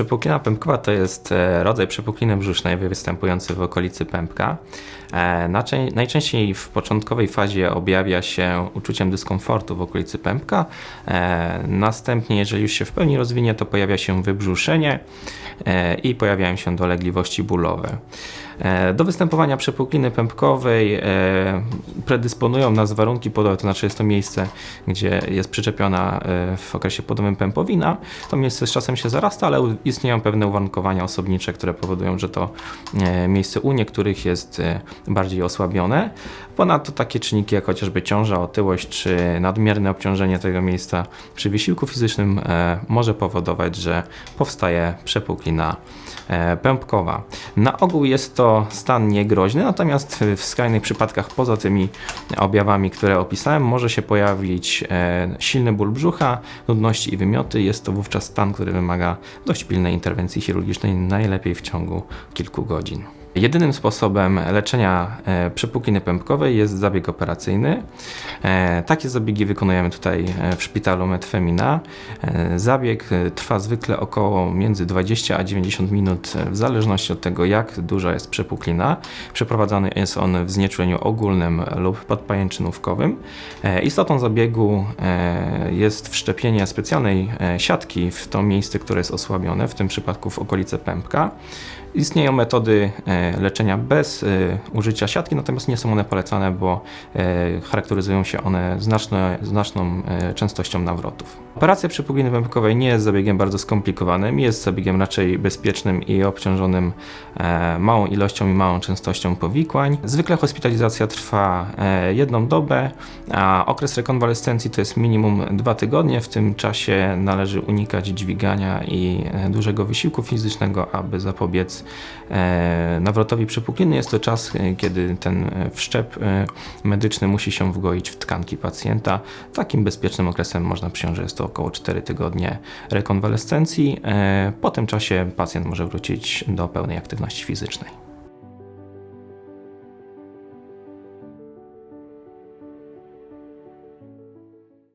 Przepuklina pępkowa to jest e, rodzaj przepukliny brzusznej występujący w okolicy pępka. E, Najczęściej w początkowej fazie objawia się uczuciem dyskomfortu w okolicy pępka. E, Następnie, jeżeli już się w pełni rozwinie, to pojawia się wybrzuszenie i pojawiają się dolegliwości bólowe. Do występowania przepukliny pępkowej predysponują nas warunki podowe, to znaczy jest to miejsce, gdzie jest przyczepiona w okresie podowym pępowina. To miejsce z czasem się zarasta, ale istnieją pewne uwarunkowania osobnicze, które powodują, że to e, miejsce u niektórych jest e, bardziej osłabione. Ponadto takie czynniki jak chociażby ciąża, otyłość czy nadmierne obciążenie tego miejsca przy wysiłku fizycznym e, może powodować, że powstaje przepuklina pępkowa. Na ogół jest to stan niegroźny, natomiast w skrajnych przypadkach poza tymi objawami, które opisałem, może się pojawić silny ból brzucha, nudności i wymioty. Jest to wówczas stan, który wymaga dość pilnej interwencji chirurgicznej, najlepiej w ciągu kilku godzin. Jedynym sposobem leczenia e, przepukliny pępkowej jest zabieg operacyjny. E, takie zabiegi wykonujemy tutaj e, w szpitalu Medfemina. E, zabieg trwa zwykle około między 20 a 90 minut, w zależności od tego, jak duża jest przepuklina. Przeprowadzany jest on w znieczuleniu ogólnym lub podpajęczynówkowym. Istotą zabiegu jest wszczepienie specjalnej siatki w to miejsce, które jest osłabione, w tym przypadku w okolice pępka. Istnieją metody leczenia bez e, użycia siatki, natomiast nie są one polecane, bo e, charakteryzują się one znaczne, znaczną e, częstością nawrotów. Operacja przypukliny pępkowej nie jest zabiegiem bardzo skomplikowanym, jest zabiegiem raczej bezpiecznym i obciążonym e, małą ilością i małą częstością powikłań. Zwykle hospitalizacja trwa e, jedną dobę, a okres rekonwalescencji to jest minimum dwa tygodnie. W tym czasie należy unikać dźwigania i e, dużego wysiłku fizycznego, aby zapobiec e, nawrotowi przepukliny. Jest to czas, e, kiedy ten e, wszczep e, medyczny musi się wgoić w tkanki pacjenta. Takim bezpiecznym okresem można przyjąć, że jest to około 4 tygodnie rekonwalescencji. Po tym czasie pacjent może wrócić do pełnej aktywności fizycznej.